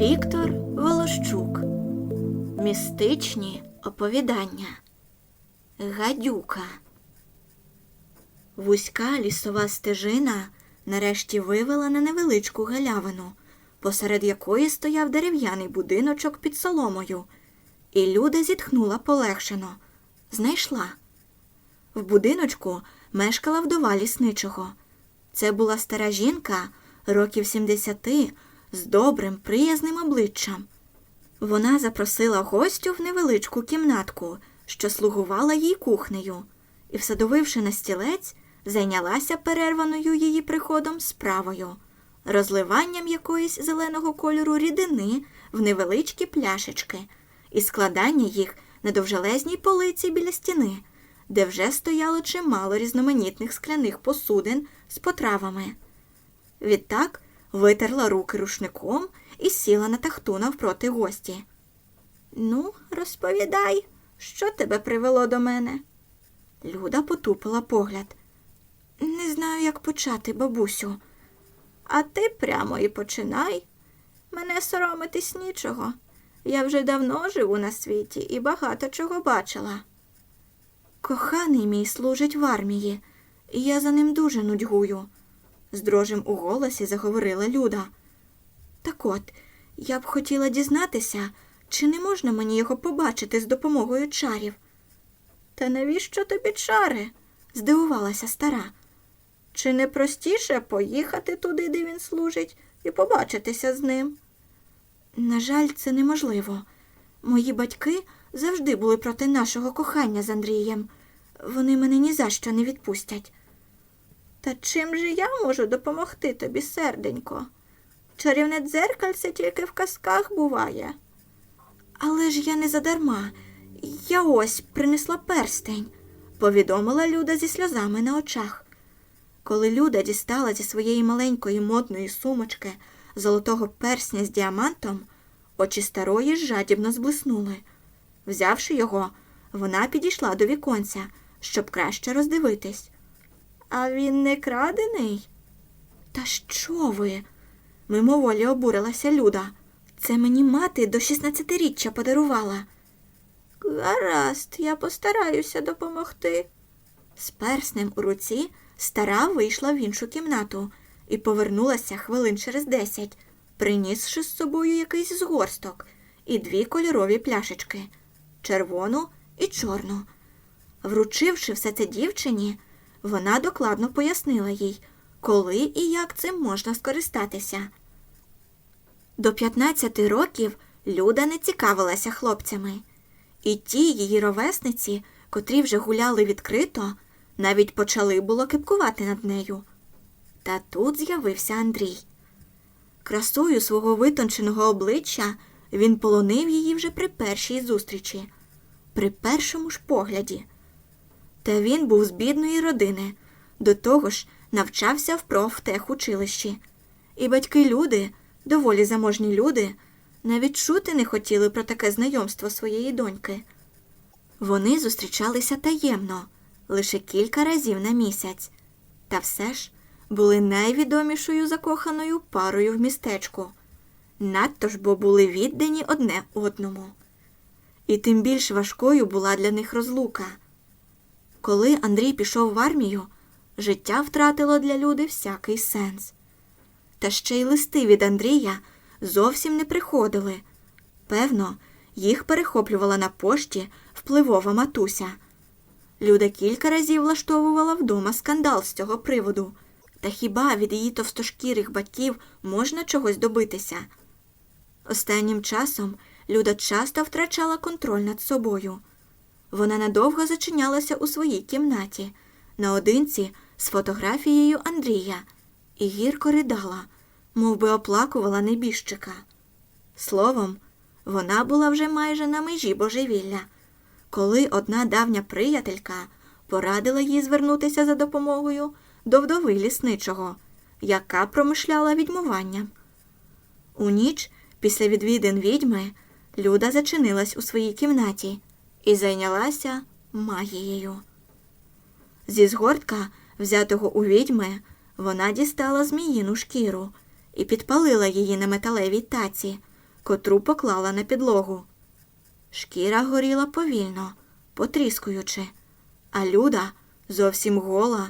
Віктор Волощук. Містичні оповідання. Гадюка. Вузька лісова стежина нарешті вивела на невеличку галявину, посеред якої стояв дерев'яний будиночок під соломою, і Люда зітхнула полегшено. Знайшла. В будиночку мешкала вдова лісничого. Це була стара жінка років 70 з добрим, приязним обличчям. Вона запросила гостю в невеличку кімнатку, що слугувала їй кухнею, і, всадовивши на стілець, зайнялася перерваною її приходом справою, розливанням якоїсь зеленого кольору рідини в невеличкі пляшечки і складання їх на довжелезній полиці біля стіни, де вже стояло чимало різноманітних скляних посудин з потравами. Відтак витерла руки рушником і сіла на тахту навпроти гості. Ну, розповідай, що тебе привело до мене? Люда потупила погляд. Не знаю, як почати, бабусю. А ти прямо і починай. Мене соромитись нічого. Я вже давно живу на світі і багато чого бачила. Коханий мій служить в армії, і я за ним дуже нудьгую, з дрожем у голосі заговорила Люда. Так от, я б хотіла дізнатися, чи не можна мені його побачити з допомогою чарів. Та навіщо тобі чари? здивувалася стара. Чи не простіше поїхати туди, де він служить, і побачитися з ним? На жаль, це неможливо. Мої батьки завжди були проти нашого кохання з Андрієм. Вони мене ні за що не відпустять. Та чим же я можу допомогти тобі, серденько? Чарівне дзеркальце тільки в казках буває. Але ж я не задарма. Я ось принесла перстень, повідомила Люда зі сльозами на очах. Коли Люда дістала зі своєї маленької модної сумочки золотого персня з діамантом, очі старої жадібно зблиснули. Взявши його, вона підійшла до віконця, щоб краще роздивитись. А він не крадений? Та що ви? мимоволі обурилася Люда. Це мені мати до 16-річчя подарувала. Гаразд, я постараюся допомогти. З перснем у руці стара вийшла в іншу кімнату і повернулася хвилин через десять, принісши з собою якийсь згорсток і дві кольорові пляшечки червону і чорну. Вручивши все це дівчині, вона докладно пояснила їй, коли і як цим можна скористатися. До 15 років Люда не цікавилася хлопцями, і ті її ровесниці, котрі вже гуляли відкрито, навіть почали було кипкувати над нею. Та тут з'явився Андрій. Красою свого витонченого обличчя він полонив її вже при першій зустрічі, при першому ж погляді. Та він був з бідної родини, до того ж навчався в профтехучилищі. І батьки люди, доволі заможні люди, навіть чути не хотіли про таке знайомство своєї доньки. Вони зустрічалися таємно, лише кілька разів на місяць, та все ж були найвідомішою закоханою парою в містечку. Надто ж бо були віддані одне одному. І тим більш важкою була для них розлука. Коли Андрій пішов в армію, життя втратило для люди всякий сенс. Та ще й листи від Андрія зовсім не приходили. Певно, їх перехоплювала на пошті впливова матуся. Люда кілька разів влаштовувала вдома скандал з цього приводу. Та хіба від її товстошкірих батьків можна чогось добитися? Останнім часом Люда часто втрачала контроль над собою. Вона надовго зачинялася у своїй кімнаті, наодинці з фотографією Андрія, і гірко ридала, мов би оплакувала небіжчика. Словом, вона була вже майже на межі божевілля, коли одна давня приятелька порадила їй звернутися за допомогою до вдови лісничого, яка промишляла відьмуванням. У ніч, після відвідин відьми, Люда зачинилась у своїй кімнаті і зайнялася магією. Зі згортка, взятого у відьми, вона дістала зміїну шкіру і підпалила її на металевій таці, котру поклала на підлогу. Шкіра горіла повільно, потріскуючи, а люда зовсім гола,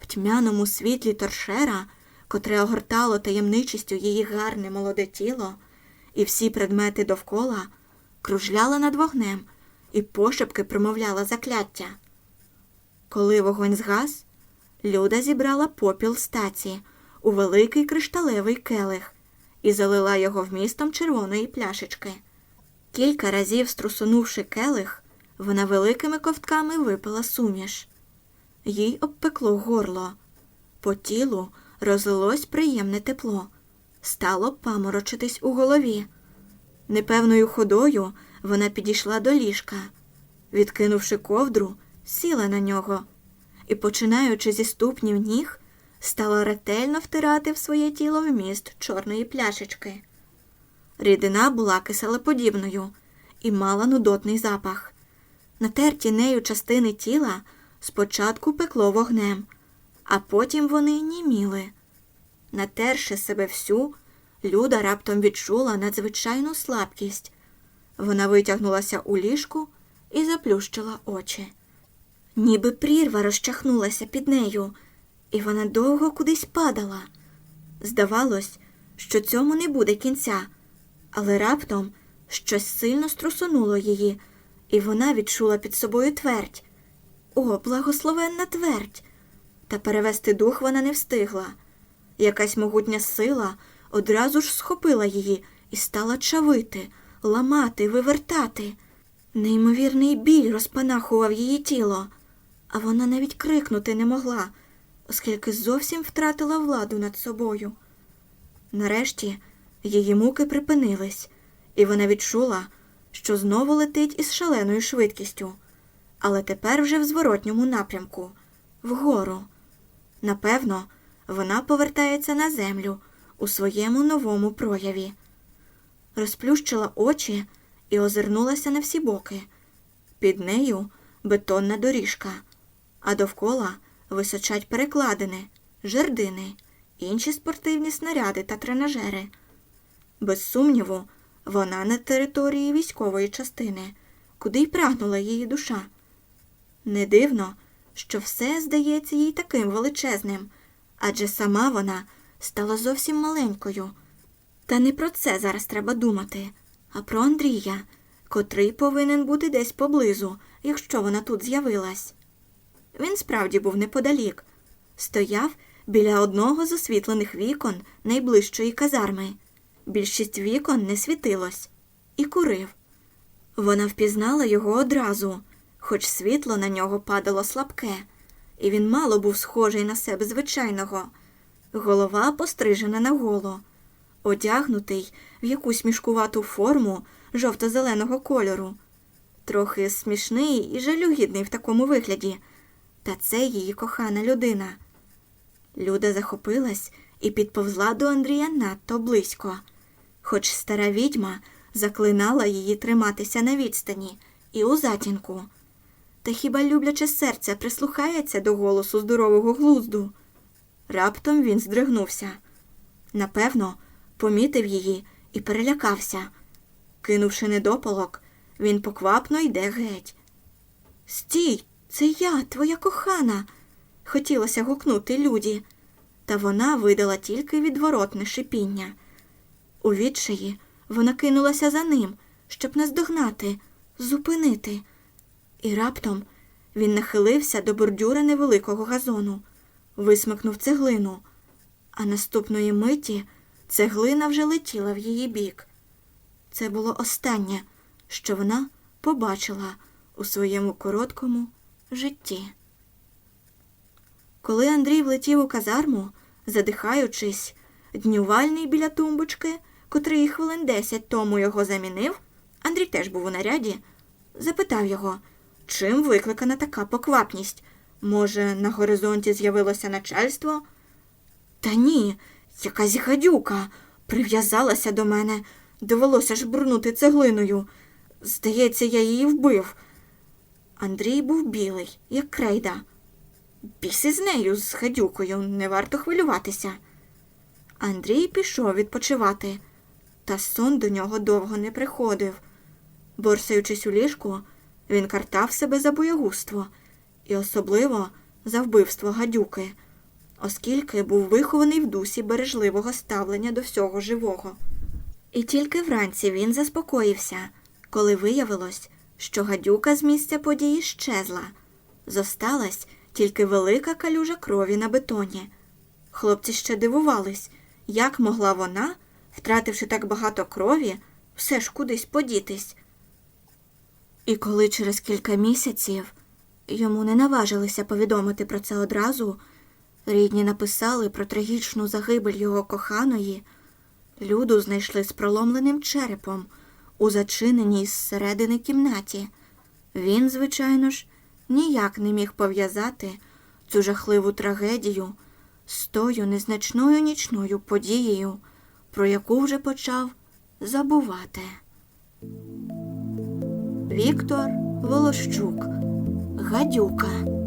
в тьмяному світлі торшера, котре огортало таємничістю її гарне молоде тіло, і всі предмети довкола кружляла над вогнем і пошепки промовляла закляття. Коли вогонь згас, Люда зібрала попіл стаці у великий кришталевий келих і залила його вмістом червоної пляшечки. Кілька разів струсунувши келих, вона великими ковтками випила суміш. Їй обпекло горло. По тілу розлилось приємне тепло, стало паморочитись у голові. Непевною ходою вона підійшла до ліжка. Відкинувши ковдру, сіла на нього і, починаючи зі ступнів ніг, стала ретельно втирати в своє тіло вміст чорної пляшечки. Рідина була киселеподібною і мала нудотний запах. Натерті нею частини тіла спочатку пекло вогнем, а потім вони німіли. Натерши себе всю, Люда раптом відчула надзвичайну слабкість. Вона витягнулася у ліжку і заплющила очі. Ніби прірва розчахнулася під нею, і вона довго кудись падала. Здавалось, що цьому не буде кінця, але раптом щось сильно струсонуло її, і вона відчула під собою твердь. О, благословенна твердь! Та перевести дух вона не встигла. Якась могутня сила одразу ж схопила її і стала чавити, ламати, вивертати. Неймовірний біль розпанахував її тіло, а вона навіть крикнути не могла, оскільки зовсім втратила владу над собою. Нарешті її муки припинились, і вона відчула, що знову летить із шаленою швидкістю, але тепер вже в зворотньому напрямку, вгору. Напевно, вона повертається на землю у своєму новому прояві. Розплющила очі і озирнулася на всі боки. Під нею бетонна доріжка, а довкола височать перекладини, жердини, інші спортивні снаряди та тренажери. Без сумніву, вона на території військової частини, куди й прагнула її душа. Не дивно, що все здається їй таким величезним, адже сама вона стала зовсім маленькою. Та не про це зараз треба думати, а про Андрія, котрий повинен бути десь поблизу, якщо вона тут з'явилась. Він справді був неподалік, стояв біля одного з освітлених вікон найближчої казарми. Більшість вікон не світилось, і курив. Вона впізнала його одразу, хоч світло на нього падало слабке, і він мало був схожий на себе звичайного. Голова пострижена наголо, одягнутий в якусь мішкувату форму жовто-зеленого кольору, трохи смішний і жалюгідний в такому вигляді, та це її кохана людина. Люда захопилась і підповзла до Андрія надто близько, хоч стара відьма заклинала її триматися на відстані і у затінку. Та хіба любляче серце прислухається до голосу здорового глузду? Раптом він здригнувся. Напевно, помітив її і перелякався. Кинувши недопалок, він поквапно йде геть. Стій, це я, твоя кохана, хотілося гукнути люді, та вона видала тільки відворотне шипіння. У відчаї вона кинулася за ним, щоб наздогнати, зупинити. І раптом він нахилився до бордюра невеликого газону, висмикнув цеглину, а наступної миті цеглина вже летіла в її бік. Це було останнє, що вона побачила у своєму короткому житті. Коли Андрій влетів у казарму, задихаючись, днювальний біля тумбочки, котрий хвилин десять тому його замінив, Андрій теж був у наряді, запитав його, чим викликана така поквапність. Може, на горизонті з'явилося начальство? Та ні, якась гадюка прив'язалася до мене, довелося ж брунути цеглиною. Здається, я її вбив. Андрій був білий, як крейда. Біси з нею, з гадюкою, не варто хвилюватися. Андрій пішов відпочивати. та сон до нього довго не приходив. Борсаючись у ліжку, він картав себе за боягузтво і особливо за вбивство гадюки, оскільки був вихований в дусі бережливого ставлення до всього живого. І тільки вранці він заспокоївся, коли виявилось, що гадюка з місця події щезла. Зосталась тільки велика калюжа крові на бетоні. Хлопці ще дивувались, як могла вона, втративши так багато крові, все ж кудись подітись. І коли через кілька місяців йому не наважилися повідомити про це одразу, рідні написали про трагічну загибель його коханої, люду знайшли з проломленим черепом у зачиненій зсередини кімнаті. Він, звичайно ж, ніяк не міг пов'язати цю жахливу трагедію з тою незначною нічною подією, про яку вже почав забувати. Віктор Волощук Гадюка